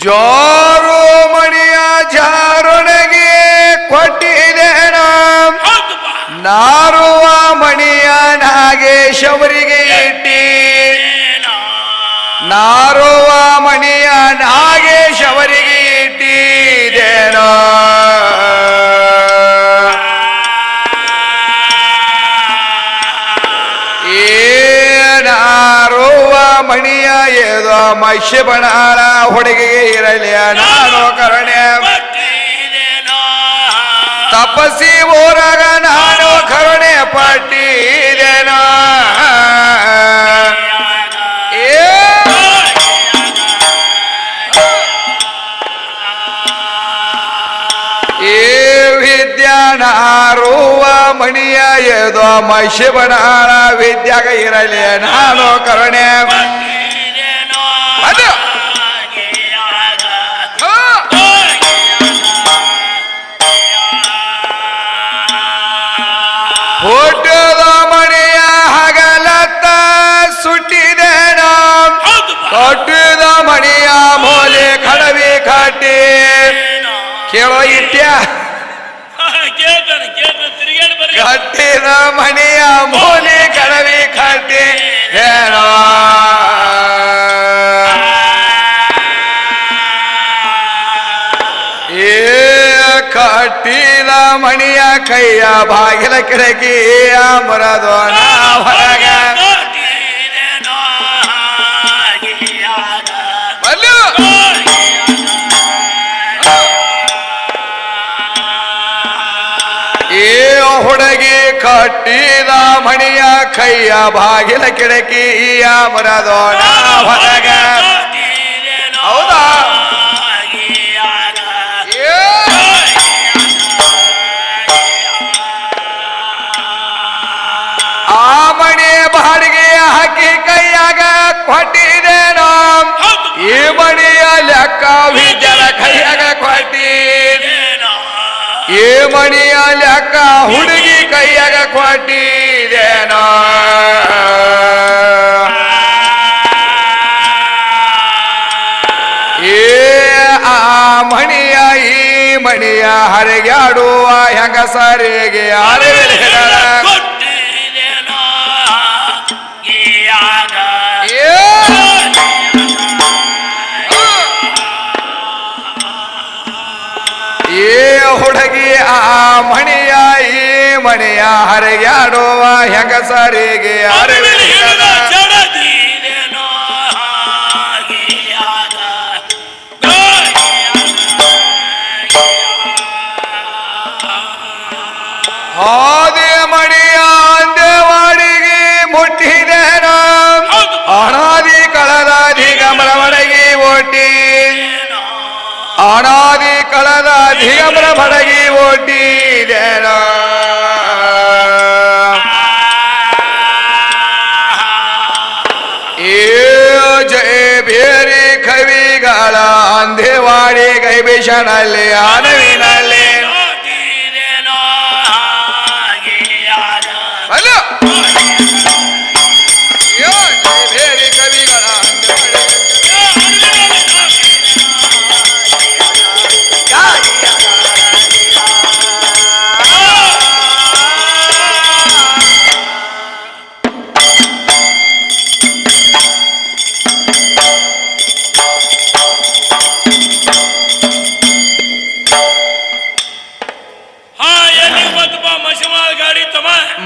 ಜಾರು ಮಣಿಯ ಜಾರುಣಗೆ ಕೊಟ್ಟಿದೇನ ನಾರುವ ಮಣಿಯ ನಾಗೇಶವರಿಗೆ ಇಟ್ಟಿ? ನಾರುವ ಮಣಿಯ ನಾಗೇಶವರಿಗೆ ಏ ಏನಾರುವ ಮಣಿಯ ಏದೋ ಮಹಿಷಿ ಬಣಾರ ಹುಡುಗಿಗೆ ಇರಲಿ ನಾನು ಕರುಣೆ? ತಪಸಿ ಊರಾಗ ನಾನು ಕರುಣೆ ಪಟ್ಟಿದೇನೋ? ವಿದ್ಯಾನಾರುವ ಮಣಿಯ ಎದೋ ಮಹಿಷಿ ಬಣಾರ ವಿದ್ಯಾಗ ಇರಲಿ ನಾನು ಕರುಣೆ. ಹುಟ್ಟದ ಮನೆಯ ಹಗಲತ್ತ ಸುಟ್ಟಿದೆ. ಕಟ್ಟಿದ ಮಣಿಯ ಮೋಲೆ ಕಡವಿ ಕಟ್ಟಿ? ಕೇಳೋ ಇಟ್ಯ? ಕಟ್ಟಿದ ಮಣಿಯ ಮೋಲೆ ಕಡವಿ ಕಟ್ಟಿ. ಮಣಿಯ ಕೈಯ ಬಾಗಿಲ ಕಿಡಕಿಯ ಮರದೋಣ ಹೊರಗ. ಹುಡುಗಿ ಕಟ್ಟಿದ ಮಣಿಯ ಕೈಯ ಬಾಗಿಲ ಕಿಡಕಿಯ ಮರದೋಣ ಹೊರಗ. ಕೈಯಾಗ ಕೊಟ್ಟಿದೇನೋ ಈ ಮಣಿಯ ಲೆಕ್ಕ ವಿದ್ಯರ ಕೈಯಾಗ ಕೊಟ್ಟಿ ಏನೋ? ಈ ಮಣಿಯ ಲೆಕ್ಕ ಹುಡುಗಿ ಕೈಯಾಗ ಕೊಟ್ಟಿದೇನೋ ಏ ಆ ಮಣಿಯ ಈ ಮಣಿಯ ಹರಿಗಾಡುವ ಹೆಂಗಸರಿಗೆ ಅರಿವಿಲ್ಲ ಹುಡುಗಿ ಆ ಮಣಿಯ ಈ ಮಣಿಯ ಹರಿಯಾಡುವ ಹೆಂಗಸರಿಗೆ. ಹಾದಿ ಮಣಿಯ ಅಂದೆವಾಡಿಗೆ ಮುಟ್ಟಿದೇನ. ಅನಾದಿ ಕಳರಾಧಿ ಓಟಿ ಏನೋ? ಅನಾದಿ ಕಳದ ದಿಗಂಬರವಡಗಿ ಓಟಿದೇನ ಏ ಜಯ ಬೇರೆ ಕವಿಗಳ ಅಂದೆವಾಡಿ ಗೈಬೇಷನಲ್ಲಿ ಅನವಿನಲ್ಲಿ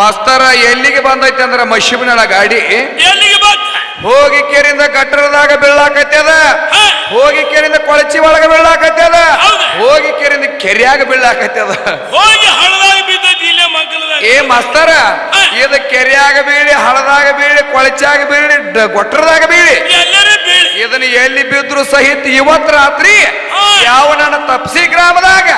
ಮಾಸ್ತರ ಎಲ್ಲಿಗೆ ಬಂದೈತೆ ಅಂದ್ರೆ ಮಶಿಬ್ನಳ ಗಾಡಿ ಎಲ್ಲಿಗೆ ಬಂತ ಹೋಗಿ ಕೇರಿಂದ ಕಟ್ಟಡದಾಗ ಬೀಳಾಕತ್ಯದ. ಹೋಗಿ ಕೇರಿಂದ ಕೊಳಚಿ ಒಳಗ ಬೀಳಾಕತ್ಯದ. ಹೋಗಿ ಕೇರಿಂದ ಕೆರೆಯಾಗ ಬೀಳಾಕತ್ಯದ ಹೋಗಿ ಹಳದಾಗ ಬಿದ್ದೈತಿ ಇಲ್ಲೇ ಏ ಮಾಸ್ತರ. ಇದು ಕೆರೆಯಾಗ ಬೀಳಿ ಹಳದಾಗ ಬೀಳಿ ಕೊಳಚಾಗ ಬೀಳಿ ಗೊಟ್ಟರದಾಗ ಬೀಳಿ. ಎಲ್ಲರೂ ಬೀಳಿ. ಇದನ್ನ ಎಲ್ಲಿ ಬಿದ್ರು ಸಹಿತ ಇವತ್ ರಾತ್ರಿ ಹಾ. ಯಾವ ನನ್ನ ತಪ್ಸಿ ಗ್ರಾಮದಾಗ.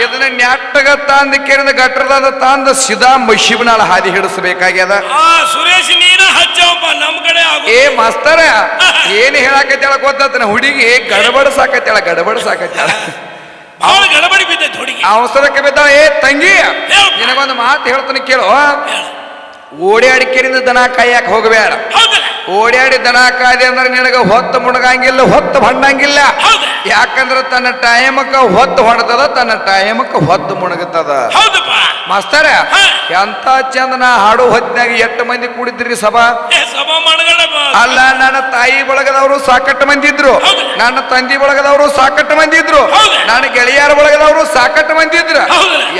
ಇದನ್ನ ನೆಟ್ಟಗ ತಂದ ಕೇಳಿದ ಗಟ್ಟರದ ತಂದ ಸಿದಾ ಮಶಿಬನಾಳ ಹಾದಿ ಹಿಡಿಸಬೇಕಾಗ್ಯದ? ಆ ಸುರೇಶ್ ನೀನ ಹಚ್ಚವಪ್ಪ ನಮ್ ಕಡೆ ಏ ಮಾಸ್ತರ ಏನ್ ಹೇಳಾಕತ್ಯಾಳ ಗೊತ್ತಾತನ ಹುಡುಗಿ ಗಡಬಡ ಸಾಕತ್ಯಾಳ ಗಡಬಡ ಸಾಕತ್ಯಾಳ ಅವಳು ಗಡಬಡಿ ಬಿದ್ದೈತಿ ಹುಡುಗಿ. ಅವಸರಕ್ಕೆ ಬಿದ್ದಾಳ. ಏ ತಂಗಿ. ನಿನಗೊಂದು ಮಾತು ಹೇಳ್ತಾನೆ ಕೇಳು. ಓಡಿ ಓಡ್ಯಾಡಿ ಕೇರಿಂದ ದನ ಕಾಯಕ್ ಹೋಗಬೇಡ. ಓಡ್ಯಾಡಿ ದನ ಕಾಯ್ದೆ ಅಂದ್ರೆ ನಿನಗೆ ಹೊತ್ತು ಮುಣಗಂಗಿಲ್ಲ ಹೊತ್ತು ಹೊಂಡಂಗಿಲ್ಲ ಯಾಕಂದ್ರೆ ತನ್ನ ಟೈಮಕ್ಕ ಹೊತ್ತು ಹೊಣತದ ತನ್ನ ಟೈಮಕ್ಕ ಹೊತ್ತು ಮುಣಗುತ್ತದ. ಹೌದಪ್ಪ. ಮಾಸ್ತರ ಎಂತ ಚಂದ ನಾ ಹಾಡು ಹೊತ್ತಿನಾಗ ಎಷ್ಟು ಮಂದಿ ಕೂಡಿದ್ರಿ ಸಭಾ? ಅಲ್ಲ ನನ್ನ ತಾಯಿ ಬಳಗದವರು ಸಾಕಷ್ಟು ಮಂದಿ ಇದ್ರು. ನನ್ನ ತಂದಿ ಬಳಗದವರು ಸಾಕಷ್ಟು ಮಂದಿ ಇದ್ರು. ನನ್ನ ಗೆಳೆಯರ ಬಳಗದವರು ಸಾಕಷ್ಟು ಮಂದಿ ಇದ್ರು.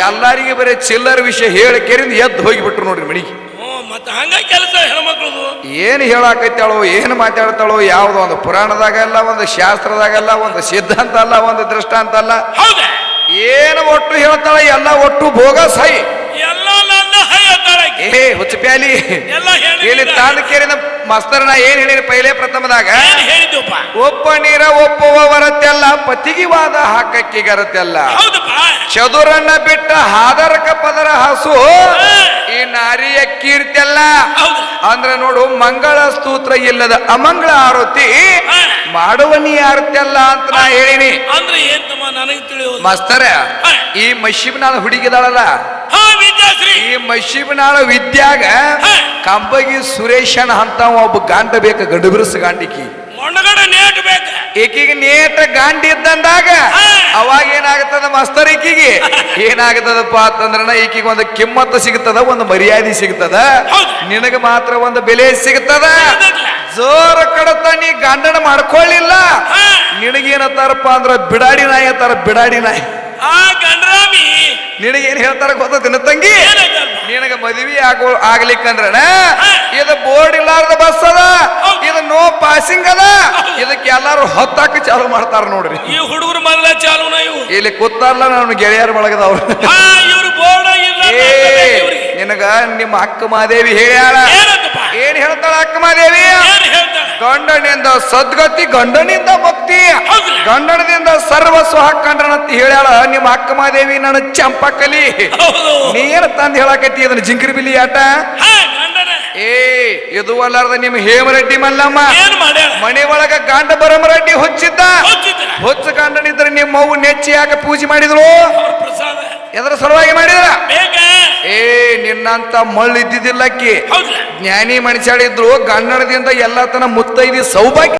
ಎಲ್ಲರಿಗೆ ಬರೀ ಚಿಲ್ಲರ ವಿಷಯ ಹೇಳಿ ಕೇರಿಂದ ಎದ್ದು ಹೋಗಿಬಿಟ್ರು ನೋಡ್ರಿ ಮಣಿಗೆ. ಹ್ಞೂ ಮತ್ತ ಹಂಗ ಕೆಲಸ ಹೆಣ್ಮಕ್ಳದು. ಏನು ಹೇಳಾಕೈತಾಳೋ ಏನು ಮಾತಾಡ್ತಾಳೋ ಯಾವುದೋ ಒಂದು ಪುರಾಣದಾಗಲ್ಲ ಒಂದು ಶಾಸ್ತ್ರದಾಗಲ್ಲ ಒಂದು ಸಿದ್ಧಾಂತ ಅಲ್ಲ ಒಂದು ದೃಷ್ಟಾಂತ ಅಲ್ಲ. ಹೌದ? ಏನು ಒಟ್ಟು ಹೇಳ್ತಾಳ ಎಲ್ಲ ಒಟ್ಟು ಭೋಗ ಸೈ ಎಲ್ಲ ನನ್ನ ಹೈ ಏ ಹುಚ್ಚ ಪ್ಯಾಲಿ. ಎಲ್ಲ ಹೇಳಿ ಇಲ್ಲಿ ತಾಂಡಕೇರಿನ ಕೇರಿನ ಮಸ್ತರ್ನ ಏನ್ ಹೇಳಿರಿ ಪೈಲೆ ಪ್ರಥಮದಾಗ? ಏನ್ ಹೇಳಿದ್ವಪ್ಪ ಒಪ್ಪ ನೀರ ಒಪ್ಪುವ ವರತ್ತೆಲ್ಲ ಪತಿಗಿವಾದ ಹಾಕಕ್ಕಿಗರತ್ತೆಲ್ಲ ಹೌದಪ್ಪ. ಚದುರನ್ನ ಬಿಟ್ಟ ಹಾದರಕ ಪದರ ಹಸು. ಹೌದು ಅಂದ್ರ ನೋಡು ಮಂಗಳ ಸ್ತೋತ್ರ ಇಲ್ಲದ ಅಮಂಗಳ ಆರತಿ. ಮಾಡುವ ನೀ ಆರತಿಯಲ್ಲ ಅಂತ ನಾ ಹೇಳಿನಿ. ಅಂದ್ರೆ ಏನ್ ತಮ್ಮ ನನಗೆ ತಿಳಿಯೋದು? ಮಾಸ್ತರ. ಈ ಮಶಿಬ್ನಾಳ ಹುಡುಗಿದಾಳಲ್ಲ? ಈ ಮಶಿಬ್ನಾಳ ವಿದ್ಯಾಗ ಕಂಬಗಿ ಸುರೇಶನ ಅಂತ ಒಬ್ಬ ಗಾಂಡ ಬೇಕ ಗಡುಬಿರುಸ ಗಾಂಡಿಕಿ. ಮೊಣಗಡ ನೇಟ್ ಬೇಕ. ಈಕಿಗೆ ನೇಟ ಗಾಂಡಿ ಇದ್ದಂದಾಗ ಅವಾಗ ಏನಾಗ್ತದ ಮಸ್ತರ್ ಈಕಿಗೆ? ಏನಾಗ್ತದಪ್ಪ ಅಂತಂದ್ರ ಈಕಿಗೆ ಒಂದು ಕಿಮ್ಮತ್ತು ಸಿಗ್ತದ ಒಂದು ಮರ್ಯಾದೆ ಸಿಗ್ತದ. ನಿನಗೆ ಮಾತ್ರ ಒಂದು ಬೆಲೆ ಸಿಗ್ತದ? ಜೋರ ಕಡತ ನೀ ಗಾಂಡನ ಮಾಡ್ಕೊಳ್ಳಿಲ್ಲ. ನಿನಗೇನತ್ತಾರಪ್ಪ ಅಂದ್ರ ಬಿಡಾಡಿ ನಾಯಿ ಅಂತಾರ ಬಿಡಾಡಿ ನಾಯಿ. ಆ ಗಂಡ್ರಾಮಿ ನಿನಗೇನ್ ಹೇಳ್ತಾರ ಗೊತ್ತಿನ ತಂಗಿ? ನಿನಗ ಮದುವೆ ಆಗೋ ಆಗ್ಲಿಕ್ಕಂದ್ರ. ಇದು ಬೋರ್ಡ್ ಇಲ್ಲಾರ್ದ ಬಸ್ ಅದ. ಇದು ನೋ ಪಾಸಿಂಗ್ ಅದ. ಇದಕ್ಕೆ ಎಲ್ಲಾರು ಹೊತ್ತಾಕ ಚಾಲು ಮಾಡ್ತಾರ ನೋಡ್ರಿ. ಈ ಹುಡುಗರು ಮೊದಲ ಚಾಲು ಇವು. ಇಲ್ಲಿ ಕೂತಾರಲ್ಲ ನನ್ನ ಗೆಳೆಯರ ಬಳಗದ ಅವ್ರು ಇವ್ರು ಬೋರ್ಡ ನಿನಗ ನಿಮ್ಮ ಅಕ್ಕ ಮಾದೇವಿ ಹೇಳ್ಯಾಳ. ಏನ್ ಹೇಳ್ತಾಳ ಅಕ್ಕ ಮಾದೇವಿ? ಗಂಡನಿಂದ ಸದ್ಗತಿ ಗಂಡನಿಂದ ಮುಕ್ತಿ. ಹೌದ್ರಿ. ಗಂಡನದಿಂದ ಸರ್ವಸ್ವ ಹಾಕೊಂಡ್ರನಂತ ಹೇಳ್ಯಾಳ ನಿಮ್ಮ ಅಕ್ಕ ಮಾದೇವಿ ನನ್ನ ಚಂಪಕಲಿ ನೀನು ತಂದ್ ಹೇಳಾಕತ್ತಿ ಅದನ್ನ ಜಿಂಕರಿ ಬಿಲಿ ಆಟ? ಏ ಇದು ಅಲ್ಲಾರ್ದ ನಿಮ್ ಹೇಮರೆಡ್ಡಿ ಮಲ್ಲಮ್ಮ. ಮನೆ ಒಳಗ ಗಾಂಡ ಬರಮರೆಡ್ಡಿ ಹುಚ್ಚಿದ್ದ? ಹುಚ್ಚ ಗಂಡನಿದ್ರೆ ನಿಮ್ಮ ಮಗು ನೆಚ್ಚಿ ಯಾಕೆ ಪೂಜೆ ಮಾಡಿದ್ರು? ಎದ್ರ ಸಲುವಾಗಿ ಮಾಡಿದ್ರ? ಏ ನಿನ್ನಂತ ಮಳ್ಳ ಇದ್ದಿದ್ದಿಲ್ಲಕ್ಕಿ ಜ್ಞಾನಿ ಮನುಷ್ಯಳಿದ್ರು ಗನ್ನಡದಿಂದ ಎಲ್ಲ ತನ ಮುತ್ತೈದಿ ಸೌಭಾಗ್ಯ.